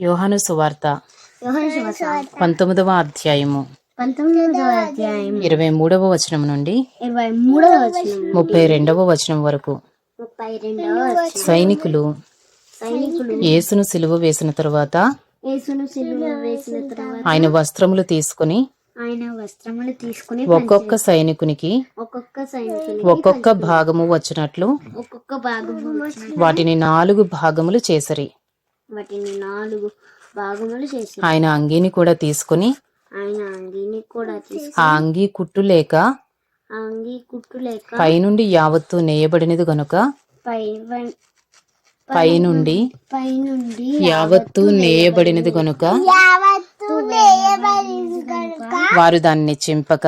యోహాను సువార్త పంతొమ్మిదవ అధ్యాయము. ఇరవై మూడవ వచనం నుండి ముప్పై రెండవ వచనం వరకు సైనికులు సైనికులు యేసును సిలువ వేసిన తరువాత యేసును సిలువ వేసిన తర్వాత ఆయన వస్త్రములు తీసుకుని ఆయన వస్త్రములు తీసుకుని ఒక్కొక్క సైనికునికి ఒక్కొక్క ఒక్కొక్క భాగము వచ్చినట్లు ఒక్కొక్క భాగము వాటిని నాలుగు భాగములు చేసరి. వాటిని నాలుగు భాగములు చేసి ఆయన అంగీని కూడా తీసుకుని ఆయన అంగీని కూడా తీసుకు ఆ అంగీ కుట్టు లేక ఆ అంగీ కుట్టు లేక పైనుండి యావత్తు నేయబడినది గనుక పై పైనుండి పై నుండి యావత్తు నేయబడినది గనుక వారు దానిని చింపక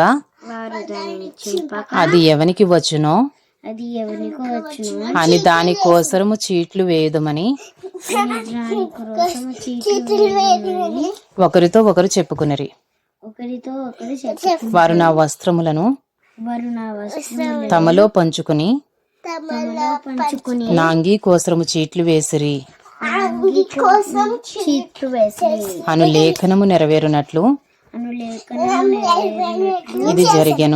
వారు దానిని చింపక అది ఎవనికి వచ్చునో అది ఎవరికి వచ్చును. అని దాని కోసరము చీట్లు వేయదమని కోసము చీట్లు వేయమని ఒకరితో ఒకరు చెప్పుకునిరి. ఒకరితో ఒకరు వారు నా వస్త్రములను వారు నా వస్త్రములను తమలో పంచుకుని తమలో పంచుకుని నా అంగీ కోసరము చీట్లు వేసిరి. అను లేఖనము నెరవేరునట్లు అను ఇది జరిగిన.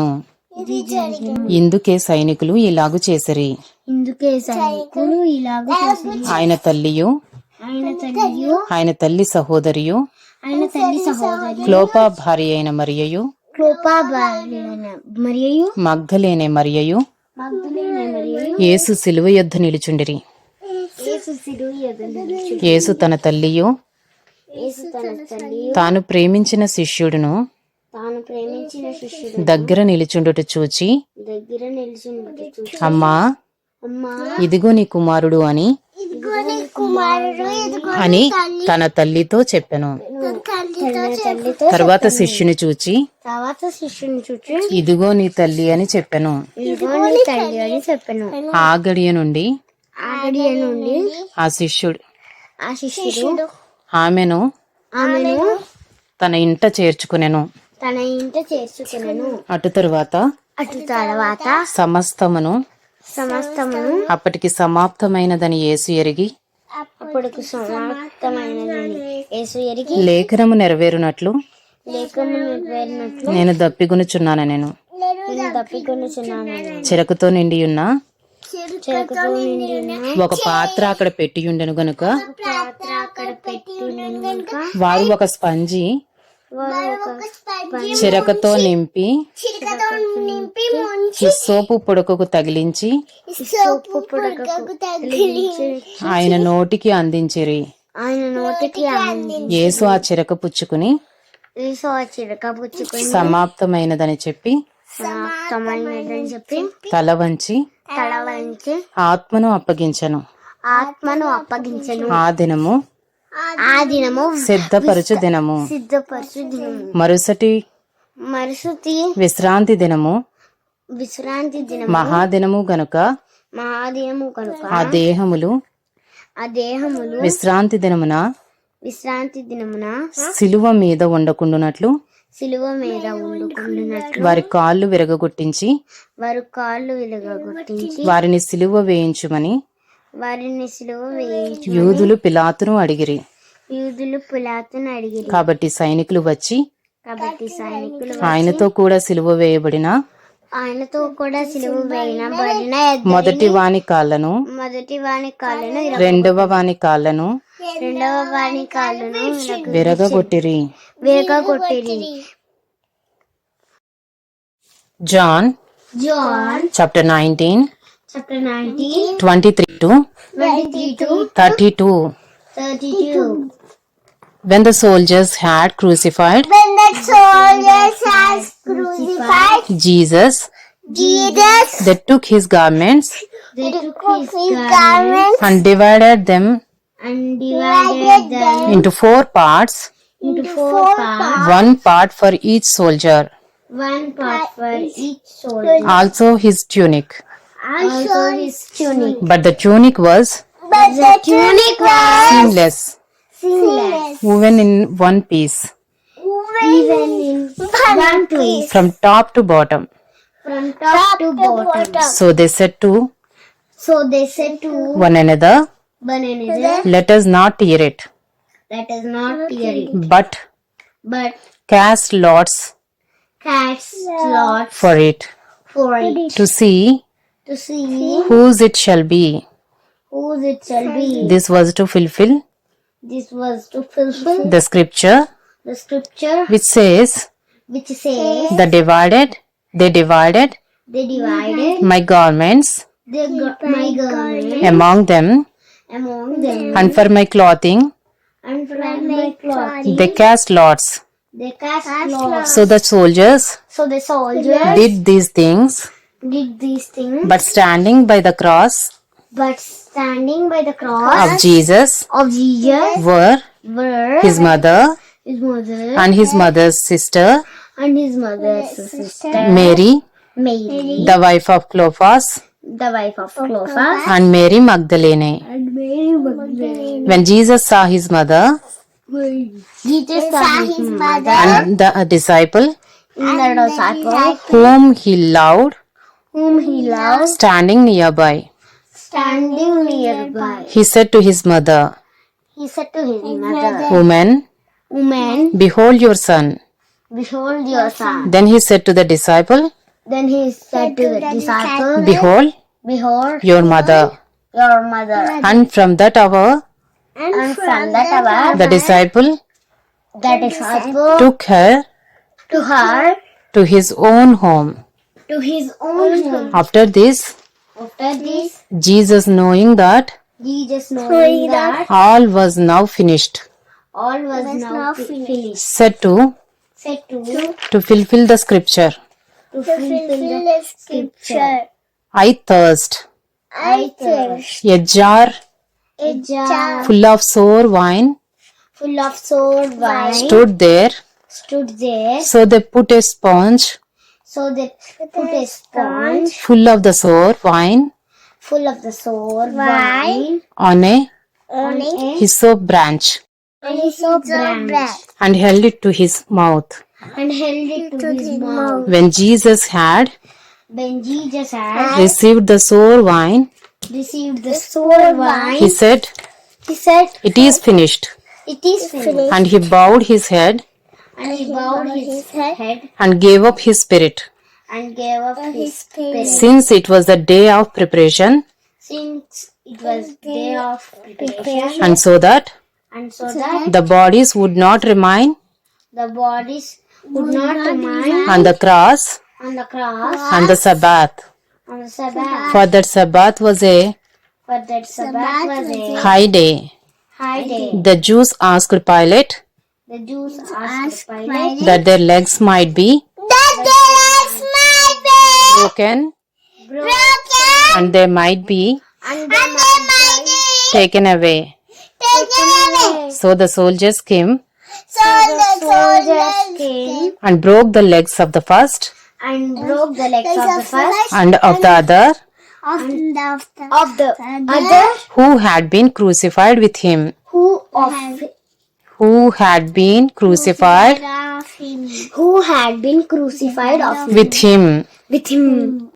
ఇందుకే సైనికులు ఇలాగు చేసిరి. ఇందుకే సైనికులు ఇలాగ చేసి ఆయన తల్లియు ఆయన తల్లి సహోదరియు ఆయన తల్లి సహోదరి క్లోపా భార్య అయిన మరియయు మరియయు మగ్ధులైన మరియు యేసు సిలువ యొద్ద నిలుచుండిరి. యేసు యేసు తన తల్లియు. తాను ప్రేమించిన శిష్యుడును తాను ప్రేమించిన శిష్యుడు దగ్గర నిలుచుండుట చూచి దగ్గర అమ్మా అమ్మా ఇదిగో నీ కుమారుడు అని కుమారుడు అని తన తల్లితో చెప్పెను. తల్లితో తర్వాత శిష్యుని చూచి తర్వాత శిష్యుని చూచి. ఇదిగో నీ తల్లి అని చెప్పెను. ఇదిగో నీ తల్లి అని చెప్పాను. ఆ గడియ నుండి ఆగడియ నుండి ఆ శిష్యుడు ఆ శిష్యుడు ఆమెను ఆమెను తన ఇంట చేర్చుకునెను. తన ఇంట చేర్చుకున్నాను అటు తరువాత? అటు తర్వాత సమస్తమును? సమస్తమును అప్పటికి సమాప్తమైనదని యేసు ఎరిగి? అప్పుడు సమాప్తమైనదని యేసు ఎరిగి లేఖనము నెరవేరునట్లు? నేను దప్పిగొనుచున్నాను నేను. చిరకుతో నిండి ఉన్న చెరకుతో నిండి ఉన్న ఒక పాత్ర అక్కడ పెట్టి ఉండెను గనుక? వారు ఒక స్పంజి చిరకతో నింపి సోపు పుడకకు తగిలించి ఆయన నోటికి అందించిరి. ఆయన నోటికి యేసు ఆ చిరక పుచ్చుకుని యేసు ఆ చిరక పుచ్చుకొని సమాప్తమైనదని చెప్పి సమాప్తమైనదని చెప్పి తల వంచి తల వంచి ఆత్మను అప్పగించెను. ఆత్మను అప్పగించను. ఆ దినము ఆ దినము సిద్ధపరచు దినము. సిద్ధపరచు దినము. మరుసటి మరుసటి విశ్రాంతి దినము. విశ్రాంతి దినము. మహాదినము గనుక మహాదినము కనుక ఆ దేహములు ఆ దేహములు విశ్రాంతి దినమున విశ్రాంతి దినమున సిలువ మీద ఉండకుండునట్లు సిలువ మీద వండుకుంటున్నట్లు వారి కాళ్ళు విరగగొట్టించి వారు కాళ్ళు వెలుగగొట్టించి వారిని సిలువ వేయించుమని వారిని సిలువ వేయించు యూదులు పిలాతును అడిగిరి. యూదులు పులాతును అడిగిరి. కాబట్టి సైనికులు వచ్చి కాబట్టి సైనికులు ఆయనతో కూడా సిలువ వేయబడిన ఆయనతో కూడా సిలువ వేయబడిన మొదటి వాని కాళ్ళను మొదటి వాని కాళ్ళను రెండవ వాని కాళ్ళను రెండవ వాని కాళ్ళను విరగగొట్టిరి. విరగొట్టిరి John John chapter nineteen chapter nineteen twenty three to twenty three to thirty two. 32. When the soldiers had crucified. When the soldiers had crucified. Jesus. Jesus. They took his garments. They took his garments. And divided them. And divided them. Into four parts. Into four parts. One part for each soldier. One part for each soldier. Also his tunic. Also his tunic. But the tunic was but the tunic was seamless, seamless, woven in one piece, even in one place, from top to bottom. from top to bottom. So they said to So they said to one another, one another, Let us not tear it. Let us not tear it. but But cast lots cast lots for it. For it. To see to see whose it shall be. Whose it shall be. This was to fulfill This was to fulfill the scripture the scripture which says, which says The divided, they divided they divided my garments the, go- my garment among them, among them and for my clothing and from my clothing they cast lots. they cast lots. So the soldiers So the soldiers did these things, did these things, but standing by the cross but standing by the cross of Jesus of Jesus were were his mother his mother and his mother's sister, and his mother's sister Mary, Mary, the wife of Clopas, the wife of Clopas, and Mary Magdalene. and Mary Magdalene. When Jesus saw his mother Jesus saw his mother and the disciple and the disciple whom he loved whom he loved standing nearby, standing nearby. he said to his mother, He said to his mother, Woman, Woman, behold your son. behold your son. Then he said to the disciple, Then he said to the disciple, Behold Behold your mother. your mother. And from that hour, And from that hour, the disciple the disciple took her to her to his own home. to his own home. After this, After this, Jesus, knowing that Jesus knowing that all was now finished, all was now fi- finished, said to said to to fulfill the scripture, to fulfill the scripture. I thirst. I thirst. A jar A jar full of sour wine full of sour wine stood there. stood there. So they put a sponge So they put a sponge. Full of the sour wine. Full of the sour wine. on a on a hyssop branch. Hyssop branch. and held it to his mouth. and held it to his mouth. When Jesus had When Jesus had received the sour wine, received the sour wine, he said, he said, It is finished. It is finished. And he bowed his head And he bowed his head and gave up his spirit. and gave up his spirit. Since it was the day of preparation, Since it was day of preparation, and so that and so that the bodies would not remain the bodies would not remain on the cross on the cross on the Sabbath. on the Sabbath. For that Sabbath was a But that Sabbath was a high day. high day. The Jews asked Pilate The Jews asked Pilate that their legs might be that the legs might be broken broken and they might be and they might be taken away. taken away. So the soldiers came So the soldiers came and broke the legs of the first and broke the legs of the first and of the other and of the, of the other who had been crucified with him. who of Who had been crucified who had been crucified of with him. with him.